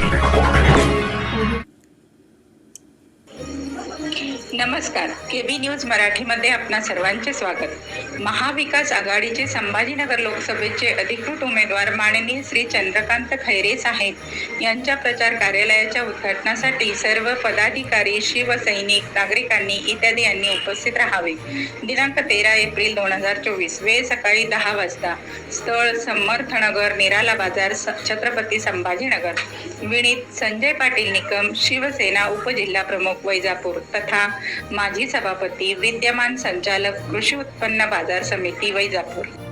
Music नमस्कार. KB news मराठीमध्ये आपणा सर्वांचे स्वागत. महाविकास आघाडीचे संभाजीनगर लोकसभेचे अधिकृत उमेदवार माननीय श्री चंद्रकांत खैरे साहेब यांच्या प्रचार कार्यालयाच्या उद्घाटनासाठी सर्व पदाधिकारी शिवसैनिक नागरिकांनी इत्यादी यांनी उपस्थित राहावे. दिनांक तेरा एप्रिल दोन हजार चोवीस वेळ सकाळी दहा वाजता. स्थळ समर्थनगर निराला बाजार स- छत्रपती संभाजीनगर. विणीत संजय पाटील निकम शिवसेना उपजिल्हा प्रमुख वैजापूर तथा माजी सभापती विद्यमान संचालक कृषी उत्पन्न बाजार समिती वैजापूर.